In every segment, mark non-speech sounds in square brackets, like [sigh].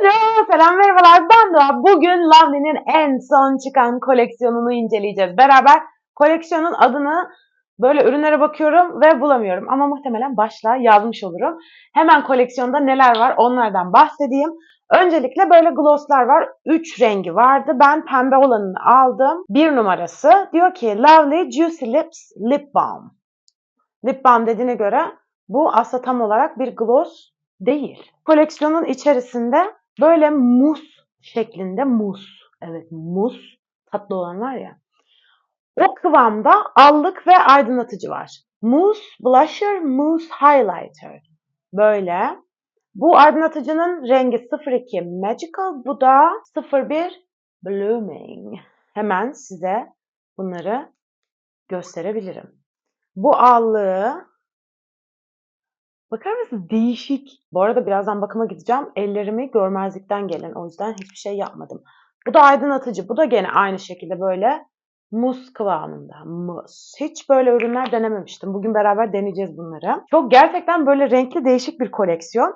Hello, selam merhabalar ben Doğa. Bugün Lovely'nin en son çıkan koleksiyonunu inceleyeceğiz. Beraber koleksiyonun adını böyle ürünlere bakıyorum ve bulamıyorum. Ama muhtemelen başlığa yazmış olurum. Hemen koleksiyonda neler var onlardan bahsedeyim. Öncelikle böyle glosslar var. 3 rengi vardı. Ben pembe olanını aldım. Bir numarası. Diyor ki Lovely Juicy Lips Lip Balm. Lip Balm dediğine göre bu aslında tam olarak bir gloss değil. Koleksiyonun içerisinde böyle muz şeklinde muz. Evet muz tatlı olan var ya. O kıvamda allık ve aydınlatıcı var. Mousse Blusher, Mousse Highlighter. Böyle. Bu aydınlatıcının rengi 02 Magical, bu da 01 Blooming. Hemen size bunları gösterebilirim. Bu allığı Bakar mısınız? Değişik. Bu arada birazdan bakıma gideceğim. Ellerimi görmezlikten gelen. O yüzden hiçbir şey yapmadım. Bu da aydınlatıcı. Bu da gene aynı şekilde böyle muz kıvamında. Muz. Hiç böyle ürünler denememiştim. Bugün beraber deneyeceğiz bunları. Çok gerçekten böyle renkli değişik bir koleksiyon.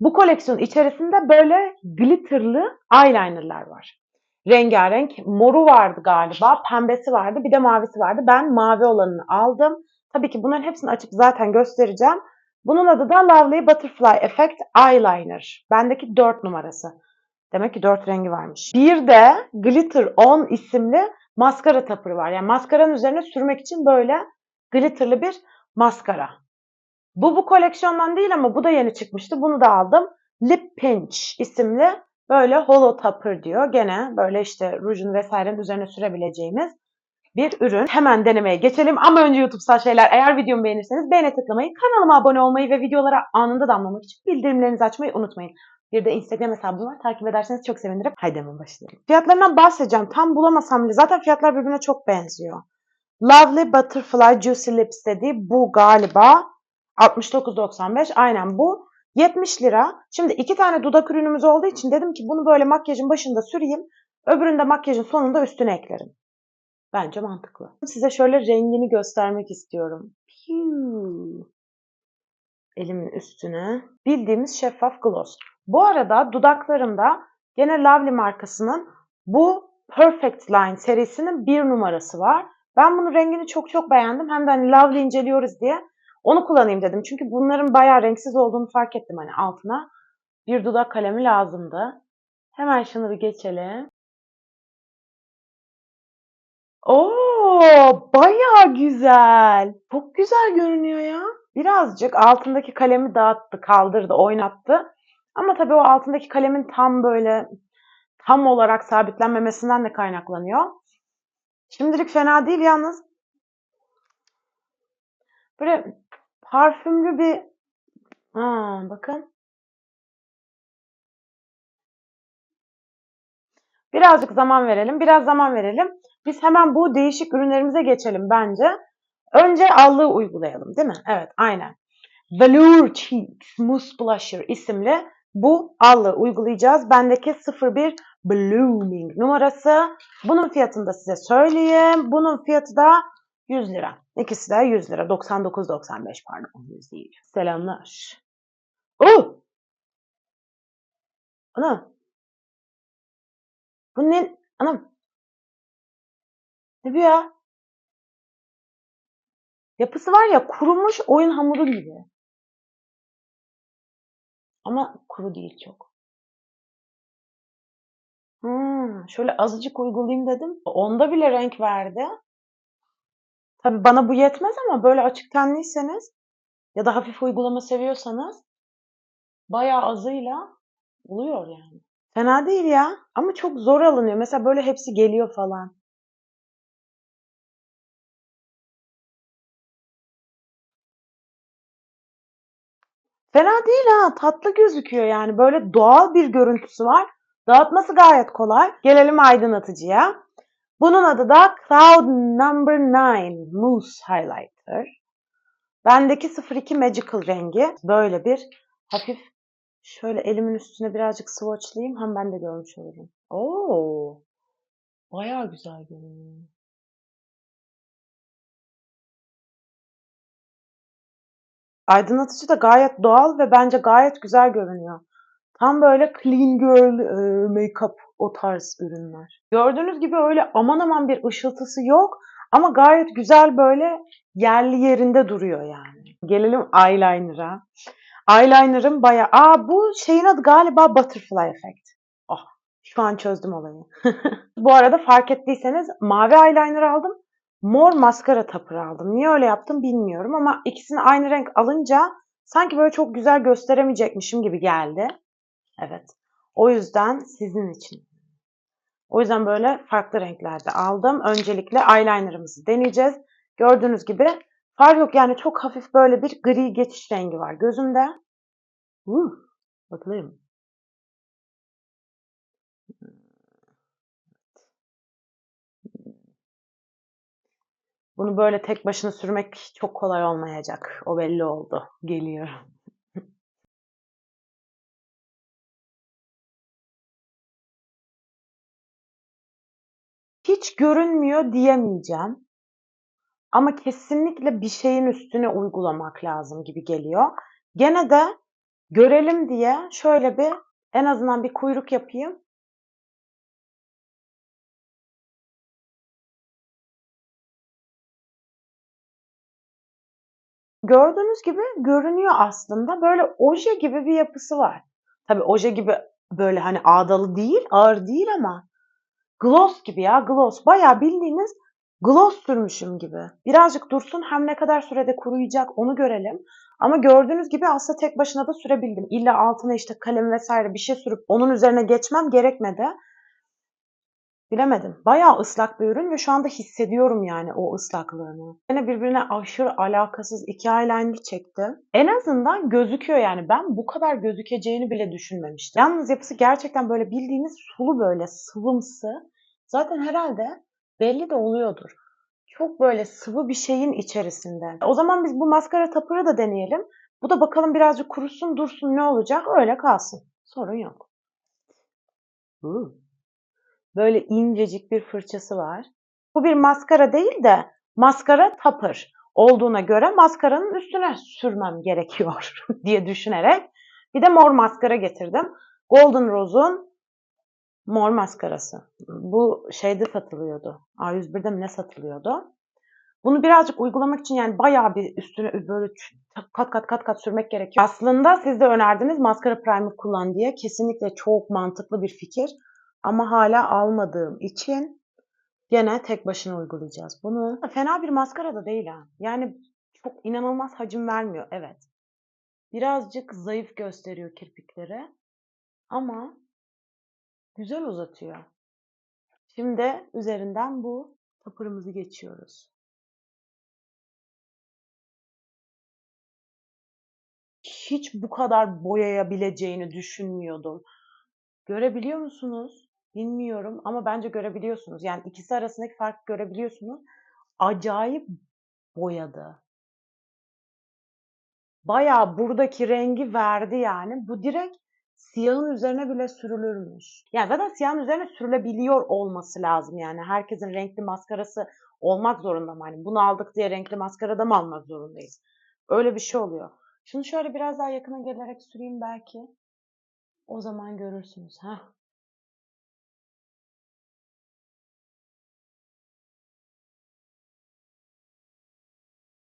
Bu koleksiyon içerisinde böyle glitterlı eyelinerlar var. Rengarenk. Moru vardı galiba. Pembesi vardı. Bir de mavisi vardı. Ben mavi olanını aldım. Tabii ki bunların hepsini açıp zaten göstereceğim. Bunun adı da Lovely Butterfly Effect Eyeliner. Bendeki 4 numarası. Demek ki 4 rengi varmış. Bir de Glitter On isimli maskara tapırı var. Yani maskaranın üzerine sürmek için böyle glitterlı bir maskara. Bu bu koleksiyondan değil ama bu da yeni çıkmıştı. Bunu da aldım. Lip Pinch isimli böyle hollow topper diyor. Gene böyle işte rujun vesairenin üzerine sürebileceğimiz bir ürün. Hemen denemeye geçelim ama önce YouTube'sal şeyler. Eğer videomu beğenirseniz beğene tıklamayı, kanalıma abone olmayı ve videolara anında damlamak için bildirimlerinizi açmayı unutmayın. Bir de Instagram hesabım var. Takip ederseniz çok sevinirim. Haydi hemen başlayalım. Fiyatlarından bahsedeceğim. Tam bulamasam bile zaten fiyatlar birbirine çok benziyor. Lovely Butterfly Juicy Lips dediği bu galiba 69.95. Aynen bu. 70 lira. Şimdi iki tane dudak ürünümüz olduğu için dedim ki bunu böyle makyajın başında süreyim. Öbürünü de makyajın sonunda üstüne eklerim. Bence mantıklı. Size şöyle rengini göstermek istiyorum. Elimin üstüne. Bildiğimiz şeffaf gloss. Bu arada dudaklarımda gene Lovely markasının bu Perfect Line serisinin bir numarası var. Ben bunun rengini çok çok beğendim. Hem de hani Lovely inceliyoruz diye onu kullanayım dedim. Çünkü bunların bayağı renksiz olduğunu fark ettim hani altına. Bir dudak kalemi lazımdı. Hemen şunu bir geçelim. Oo, bayağı güzel. Çok güzel görünüyor ya. Birazcık altındaki kalemi dağıttı, kaldırdı, oynattı. Ama tabii o altındaki kalemin tam böyle tam olarak sabitlenmemesinden de kaynaklanıyor. Şimdilik fena değil yalnız. Böyle parfümlü bir ha, bakın. Birazcık zaman verelim. Biraz zaman verelim. Biz hemen bu değişik ürünlerimize geçelim bence. Önce allığı uygulayalım değil mi? Evet aynen. Velour Cheeks Mousse Blusher isimli bu allığı uygulayacağız. Bendeki 01 Blooming numarası. Bunun fiyatını da size söyleyeyim. Bunun fiyatı da 100 lira. İkisi de 100 lira. 99.95 pardon. 100 değil. Selamlar. Oh! Ana. Bu ne? Anam. Ne bu ya? Yapısı var ya kurumuş oyun hamuru gibi. Ama kuru değil çok. Hmm, şöyle azıcık uygulayayım dedim. Onda bile renk verdi. Tabi bana bu yetmez ama böyle açık tenliyseniz ya da hafif uygulama seviyorsanız bayağı azıyla oluyor yani. Fena değil ya ama çok zor alınıyor. Mesela böyle hepsi geliyor falan. Fena değil ha. Tatlı gözüküyor yani. Böyle doğal bir görüntüsü var. Dağıtması gayet kolay. Gelelim aydınlatıcıya. Bunun adı da Cloud Number 9 Mousse Highlighter. Bendeki 02 Magical rengi. Böyle bir hafif şöyle elimin üstüne birazcık swatchlayayım. Hem ben de görmüş olurum. Oo, bayağı güzel görünüyor. Aydınlatıcı da gayet doğal ve bence gayet güzel görünüyor. Tam böyle clean girl, eee, make-up o tarz ürünler. Gördüğünüz gibi öyle aman aman bir ışıltısı yok ama gayet güzel böyle yerli yerinde duruyor yani. Gelelim eyeliner'a. Eyeliner'ım bayağı A, bu şeyin adı galiba butterfly effect. Oh, şu an çözdüm olayı. [laughs] Bu arada fark ettiyseniz mavi eyeliner aldım. Mor maskara topper aldım. Niye öyle yaptım bilmiyorum ama ikisini aynı renk alınca sanki böyle çok güzel gösteremeyecekmişim gibi geldi. Evet. O yüzden sizin için. O yüzden böyle farklı renklerde aldım. Öncelikle eyeliner'ımızı deneyeceğiz. Gördüğünüz gibi far yok yani çok hafif böyle bir gri geçiş rengi var gözümde. Uh, bakayım. Bunu böyle tek başına sürmek çok kolay olmayacak. O belli oldu. Geliyor. Hiç görünmüyor diyemeyeceğim. Ama kesinlikle bir şeyin üstüne uygulamak lazım gibi geliyor. Gene de görelim diye şöyle bir en azından bir kuyruk yapayım. Gördüğünüz gibi görünüyor aslında. Böyle oje gibi bir yapısı var. Tabii oje gibi böyle hani ağdalı değil, ağır değil ama gloss gibi ya gloss. Bayağı bildiğiniz gloss sürmüşüm gibi. Birazcık dursun hem ne kadar sürede kuruyacak onu görelim. Ama gördüğünüz gibi aslında tek başına da sürebildim. İlla altına işte kalem vesaire bir şey sürüp onun üzerine geçmem gerekmedi. Bilemedim. Bayağı ıslak bir ürün ve şu anda hissediyorum yani o ıslaklığını. Yine birbirine aşırı alakasız iki eyeliner çektim. En azından gözüküyor yani. Ben bu kadar gözükeceğini bile düşünmemiştim. Yalnız yapısı gerçekten böyle bildiğiniz sulu böyle sıvımsı. Zaten herhalde belli de oluyordur. Çok böyle sıvı bir şeyin içerisinde. O zaman biz bu maskara tapırı da deneyelim. Bu da bakalım birazcık kurusun dursun ne olacak öyle kalsın. Sorun yok. Uh. Böyle incecik bir fırçası var. Bu bir maskara değil de maskara tapır olduğuna göre maskaranın üstüne sürmem gerekiyor [laughs] diye düşünerek bir de mor maskara getirdim. Golden Rose'un mor maskarası. Bu şeyde satılıyordu. A101'de mi ne satılıyordu? Bunu birazcık uygulamak için yani bayağı bir üstüne böyle kat kat kat kat sürmek gerekiyor. Aslında siz de önerdiniz maskara primer kullan diye. Kesinlikle çok mantıklı bir fikir. Ama hala almadığım için gene tek başına uygulayacağız bunu. Fena bir maskara da değil ha. Yani çok inanılmaz hacim vermiyor. Evet. Birazcık zayıf gösteriyor kirpikleri. Ama güzel uzatıyor. Şimdi üzerinden bu tapırımızı geçiyoruz. Hiç bu kadar boyayabileceğini düşünmüyordum. Görebiliyor musunuz? Bilmiyorum ama bence görebiliyorsunuz. Yani ikisi arasındaki farkı görebiliyorsunuz. Acayip boyadı. Bayağı buradaki rengi verdi yani. Bu direkt siyahın üzerine bile sürülürmüş. Yani zaten siyahın üzerine sürülebiliyor olması lazım yani. Herkesin renkli maskarası olmak zorunda mı? Hani bunu aldık diye renkli maskara da mı almak zorundayız? Öyle bir şey oluyor. Şunu şöyle biraz daha yakına gelerek süreyim belki. O zaman görürsünüz. Heh.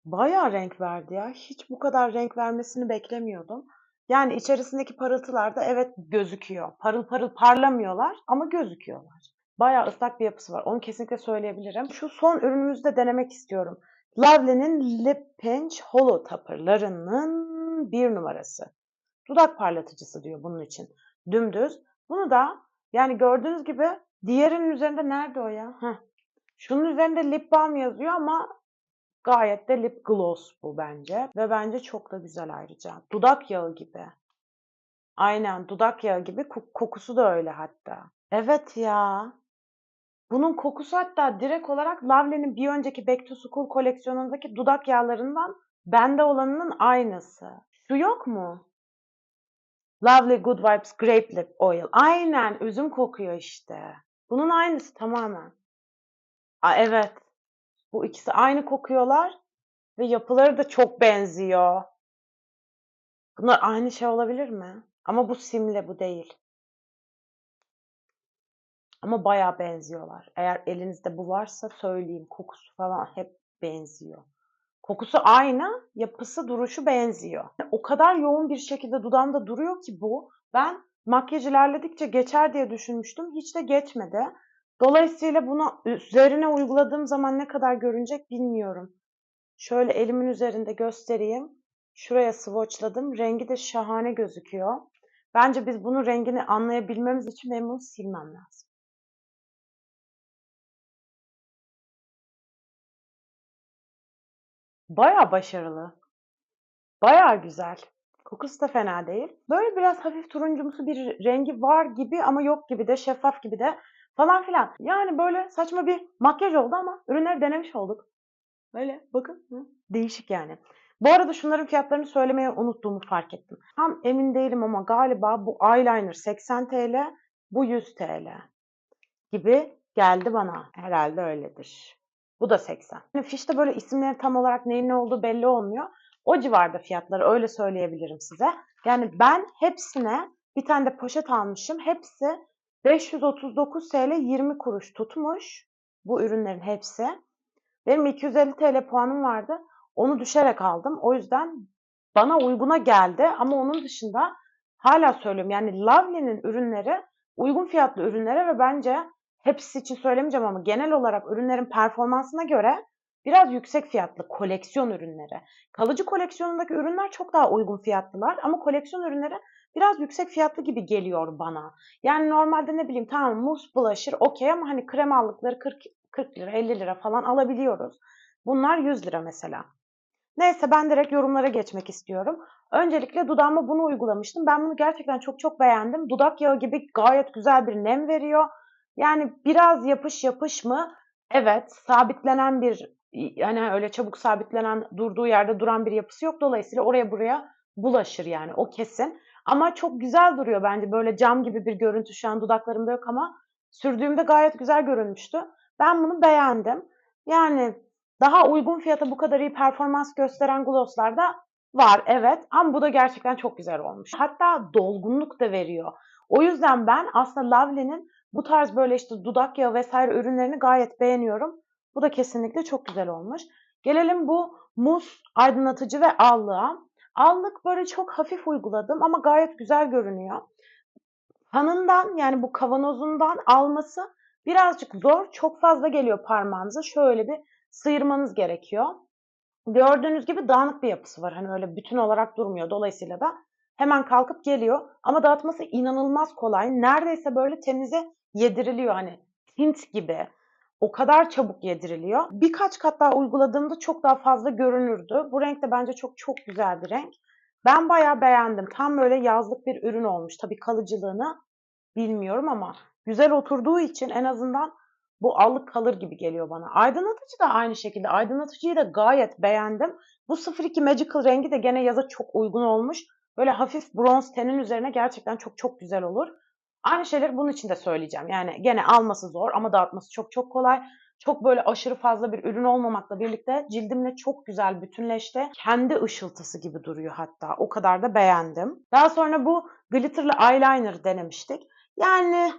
Bayağı renk verdi ya. Hiç bu kadar renk vermesini beklemiyordum. Yani içerisindeki parıltılar da evet gözüküyor. Parıl parıl parlamıyorlar ama gözüküyorlar. Bayağı ıslak bir yapısı var. Onu kesinlikle söyleyebilirim. Şu son ürünümüzü de denemek istiyorum. Lovely'nin Lip Pinch Hollow Topper'larının bir numarası. Dudak parlatıcısı diyor bunun için. Dümdüz. Bunu da yani gördüğünüz gibi diğerinin üzerinde nerede o ya? Heh. Şunun üzerinde lip balm yazıyor ama Gayet de lip gloss bu bence ve bence çok da güzel ayrıca. Dudak yağı gibi. Aynen dudak yağı gibi kokusu da öyle hatta. Evet ya. Bunun kokusu hatta direkt olarak Lovely'nin bir önceki Back to School koleksiyonundaki dudak yağlarından bende olanının aynısı. Şu yok mu? Lovely Good Vibes Grape Lip Oil. Aynen üzüm kokuyor işte. Bunun aynısı tamamen. Aa, evet. Bu ikisi aynı kokuyorlar ve yapıları da çok benziyor. Bunlar aynı şey olabilir mi? Ama bu simli bu değil. Ama bayağı benziyorlar. Eğer elinizde bu varsa söyleyeyim. Kokusu falan hep benziyor. Kokusu aynı, yapısı, duruşu benziyor. O kadar yoğun bir şekilde dudağımda duruyor ki bu. Ben makyaj ilerledikçe geçer diye düşünmüştüm. Hiç de geçmedi. Dolayısıyla bunu üzerine uyguladığım zaman ne kadar görünecek bilmiyorum. Şöyle elimin üzerinde göstereyim. Şuraya swatchladım. Rengi de şahane gözüküyor. Bence biz bunun rengini anlayabilmemiz için benim bunu silmem lazım. Bayağı başarılı. Bayağı güzel. Kokusu da fena değil. Böyle biraz hafif turuncumsu bir rengi var gibi ama yok gibi de şeffaf gibi de falan filan. Yani böyle saçma bir makyaj oldu ama ürünleri denemiş olduk. Böyle bakın. Hı, Değişik yani. Bu arada şunların fiyatlarını söylemeye unuttuğumu fark ettim. Tam emin değilim ama galiba bu eyeliner 80 TL, bu 100 TL gibi geldi bana. Herhalde öyledir. Bu da 80. Yani fişte böyle isimleri tam olarak neyin ne olduğu belli olmuyor. O civarda fiyatları öyle söyleyebilirim size. Yani ben hepsine bir tane de poşet almışım. Hepsi 539 TL 20 kuruş tutmuş. Bu ürünlerin hepsi. Benim 250 TL puanım vardı. Onu düşerek aldım. O yüzden bana uyguna geldi. Ama onun dışında hala söylüyorum. Yani Lovely'nin ürünleri uygun fiyatlı ürünlere ve bence hepsi için söylemeyeceğim ama genel olarak ürünlerin performansına göre biraz yüksek fiyatlı koleksiyon ürünleri. Kalıcı koleksiyonundaki ürünler çok daha uygun fiyatlılar ama koleksiyon ürünleri biraz yüksek fiyatlı gibi geliyor bana. Yani normalde ne bileyim tamam mousse blusher okey ama hani krem allıkları 40, 40 lira 50 lira falan alabiliyoruz. Bunlar 100 lira mesela. Neyse ben direkt yorumlara geçmek istiyorum. Öncelikle dudağıma bunu uygulamıştım. Ben bunu gerçekten çok çok beğendim. Dudak yağı gibi gayet güzel bir nem veriyor. Yani biraz yapış yapış mı? Evet, sabitlenen bir yani öyle çabuk sabitlenen durduğu yerde duran bir yapısı yok. Dolayısıyla oraya buraya bulaşır yani o kesin. Ama çok güzel duruyor bence. Böyle cam gibi bir görüntü şu an dudaklarımda yok ama sürdüğümde gayet güzel görünmüştü. Ben bunu beğendim. Yani daha uygun fiyata bu kadar iyi performans gösteren glosslar da var evet ama bu da gerçekten çok güzel olmuş. Hatta dolgunluk da veriyor. O yüzden ben aslında Lovely'nin bu tarz böyle işte dudak yağı vesaire ürünlerini gayet beğeniyorum. Bu da kesinlikle çok güzel olmuş. Gelelim bu muz aydınlatıcı ve allığa. Allık böyle çok hafif uyguladım ama gayet güzel görünüyor. Kanından yani bu kavanozundan alması birazcık zor. Çok fazla geliyor parmağınıza. Şöyle bir sıyırmanız gerekiyor. Gördüğünüz gibi dağınık bir yapısı var. Hani öyle bütün olarak durmuyor. Dolayısıyla da hemen kalkıp geliyor. Ama dağıtması inanılmaz kolay. Neredeyse böyle temize yediriliyor hani hint gibi. O kadar çabuk yediriliyor. Birkaç kat daha uyguladığımda çok daha fazla görünürdü. Bu renk de bence çok çok güzel bir renk. Ben bayağı beğendim. Tam böyle yazlık bir ürün olmuş. Tabii kalıcılığını bilmiyorum ama güzel oturduğu için en azından bu allık kalır gibi geliyor bana. Aydınlatıcı da aynı şekilde. Aydınlatıcıyı da gayet beğendim. Bu 02 Magical rengi de gene yaza çok uygun olmuş. Böyle hafif bronz tenin üzerine gerçekten çok çok güzel olur. Aynı şeyleri bunun için de söyleyeceğim. Yani gene alması zor ama dağıtması çok çok kolay. Çok böyle aşırı fazla bir ürün olmamakla birlikte cildimle çok güzel bütünleşti. Kendi ışıltısı gibi duruyor hatta. O kadar da beğendim. Daha sonra bu glitterlı eyeliner denemiştik. Yani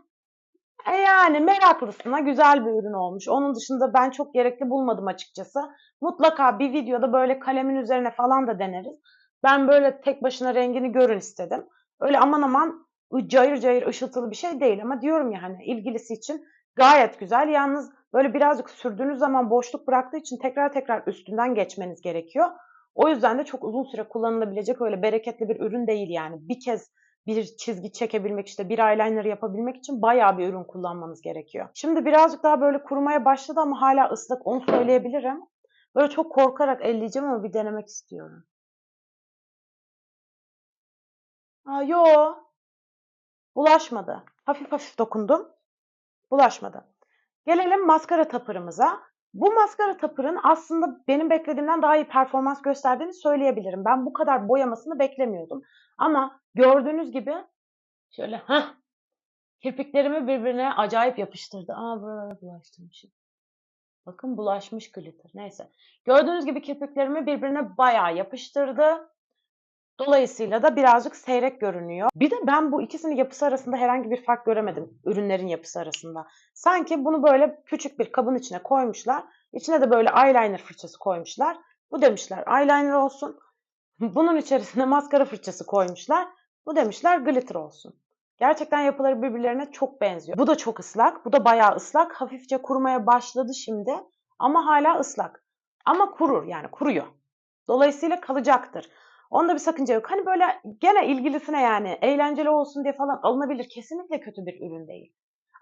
e yani meraklısına güzel bir ürün olmuş. Onun dışında ben çok gerekli bulmadım açıkçası. Mutlaka bir videoda böyle kalemin üzerine falan da deneriz. Ben böyle tek başına rengini görün istedim. Öyle aman aman cayır cayır ışıltılı bir şey değil ama diyorum ya hani ilgilisi için gayet güzel. Yalnız böyle birazcık sürdüğünüz zaman boşluk bıraktığı için tekrar tekrar üstünden geçmeniz gerekiyor. O yüzden de çok uzun süre kullanılabilecek öyle bereketli bir ürün değil yani. Bir kez bir çizgi çekebilmek işte bir eyeliner yapabilmek için bayağı bir ürün kullanmanız gerekiyor. Şimdi birazcık daha böyle kurumaya başladı ama hala ıslak onu söyleyebilirim. Böyle çok korkarak elleyeceğim ama bir denemek istiyorum. Aa, yo. Bulaşmadı. Hafif hafif dokundum. Bulaşmadı. Gelelim maskara tapırımıza. Bu maskara tapırın aslında benim beklediğimden daha iyi performans gösterdiğini söyleyebilirim. Ben bu kadar boyamasını beklemiyordum. Ama gördüğünüz gibi şöyle ha kirpiklerimi birbirine acayip yapıştırdı. Aa buralara bulaştırmışım. Bakın bulaşmış glitter. Neyse. Gördüğünüz gibi kirpiklerimi birbirine bayağı yapıştırdı. Dolayısıyla da birazcık seyrek görünüyor. Bir de ben bu ikisinin yapısı arasında herhangi bir fark göremedim ürünlerin yapısı arasında. Sanki bunu böyle küçük bir kabın içine koymuşlar. İçine de böyle eyeliner fırçası koymuşlar. Bu demişler eyeliner olsun. [laughs] Bunun içerisine maskara fırçası koymuşlar. Bu demişler glitter olsun. Gerçekten yapıları birbirlerine çok benziyor. Bu da çok ıslak. Bu da bayağı ıslak. Hafifçe kurumaya başladı şimdi. Ama hala ıslak. Ama kurur yani kuruyor. Dolayısıyla kalacaktır. Onda bir sakınca yok. Hani böyle gene ilgilisine yani eğlenceli olsun diye falan alınabilir. Kesinlikle kötü bir ürün değil.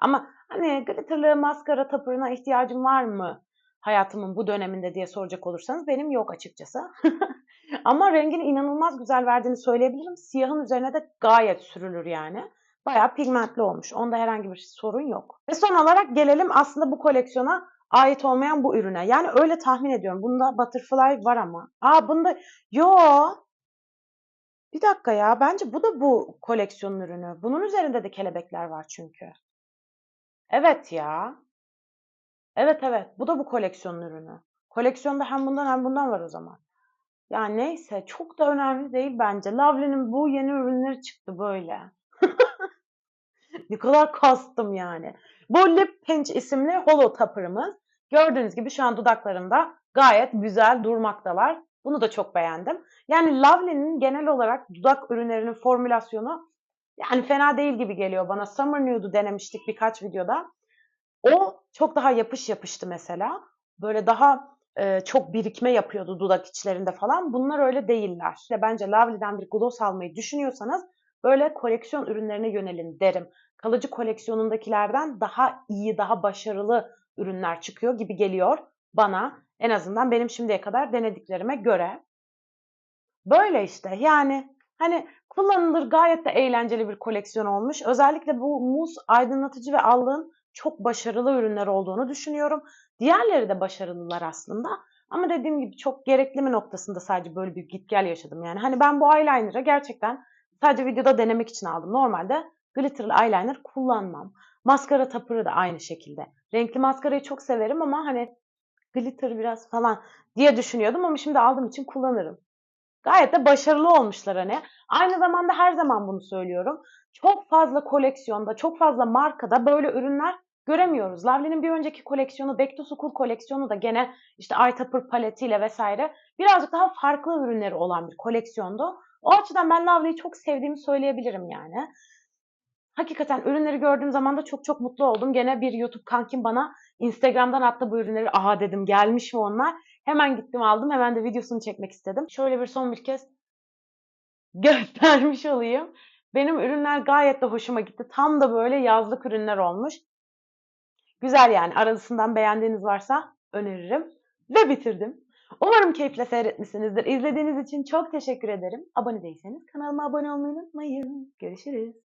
Ama hani glitterlı maskara tapırına ihtiyacım var mı hayatımın bu döneminde diye soracak olursanız benim yok açıkçası. [laughs] Ama rengini inanılmaz güzel verdiğini söyleyebilirim. Siyahın üzerine de gayet sürülür yani. Bayağı pigmentli olmuş. Onda herhangi bir sorun yok. Ve son olarak gelelim aslında bu koleksiyona ait olmayan bu ürüne. Yani öyle tahmin ediyorum. Bunda butterfly var ama. Aa bunda yo. Bir dakika ya. Bence bu da bu koleksiyonun ürünü. Bunun üzerinde de kelebekler var çünkü. Evet ya. Evet evet. Bu da bu koleksiyonun ürünü. Koleksiyonda hem bundan hem bundan var o zaman. Ya neyse çok da önemli değil bence. Lovely'nin bu yeni ürünleri çıktı böyle. [laughs] ne kadar kastım yani. Bu Lip Pinch isimli Hollow Topper'ımız. Gördüğünüz gibi şu an dudaklarımda gayet güzel durmaktalar. Bunu da çok beğendim. Yani Lovely'nin genel olarak dudak ürünlerinin formülasyonu yani fena değil gibi geliyor bana. Summer Nude'u denemiştik birkaç videoda. O çok daha yapış yapıştı mesela. Böyle daha e, çok birikme yapıyordu dudak içlerinde falan. Bunlar öyle değiller. İşte bence Lovely'den bir gloss almayı düşünüyorsanız böyle koleksiyon ürünlerine yönelin derim. Kalıcı koleksiyonundakilerden daha iyi, daha başarılı ürünler çıkıyor gibi geliyor bana. En azından benim şimdiye kadar denediklerime göre. Böyle işte yani hani kullanılır gayet de eğlenceli bir koleksiyon olmuş. Özellikle bu muz aydınlatıcı ve allığın çok başarılı ürünler olduğunu düşünüyorum. Diğerleri de başarılılar aslında. Ama dediğim gibi çok gerekli mi noktasında sadece böyle bir git gel yaşadım. Yani hani ben bu eyeliner'ı gerçekten sadece videoda denemek için aldım. Normalde glitterlı eyeliner kullanmam. Maskara tapırı da aynı şekilde. Renkli maskarayı çok severim ama hani glitter biraz falan diye düşünüyordum ama şimdi aldığım için kullanırım. Gayet de başarılı olmuşlar hani. Aynı zamanda her zaman bunu söylüyorum. Çok fazla koleksiyonda, çok fazla markada böyle ürünler göremiyoruz. Lovely'nin bir önceki koleksiyonu, Back to School koleksiyonu da gene işte Aytapır paletiyle vesaire birazcık daha farklı ürünleri olan bir koleksiyondu. O açıdan ben Lovely'yi çok sevdiğimi söyleyebilirim yani. Hakikaten ürünleri gördüğüm zaman da çok çok mutlu oldum. Gene bir YouTube kankim bana Instagram'dan attı bu ürünleri. Aha dedim gelmiş mi onlar? Hemen gittim aldım. Hemen de videosunu çekmek istedim. Şöyle bir son bir kez göstermiş olayım. Benim ürünler gayet de hoşuma gitti. Tam da böyle yazlık ürünler olmuş. Güzel yani. Arasından beğendiğiniz varsa öneririm. Ve bitirdim. Umarım keyifle seyretmişsinizdir. İzlediğiniz için çok teşekkür ederim. Abone değilseniz kanalıma abone olmayı unutmayın. Görüşürüz.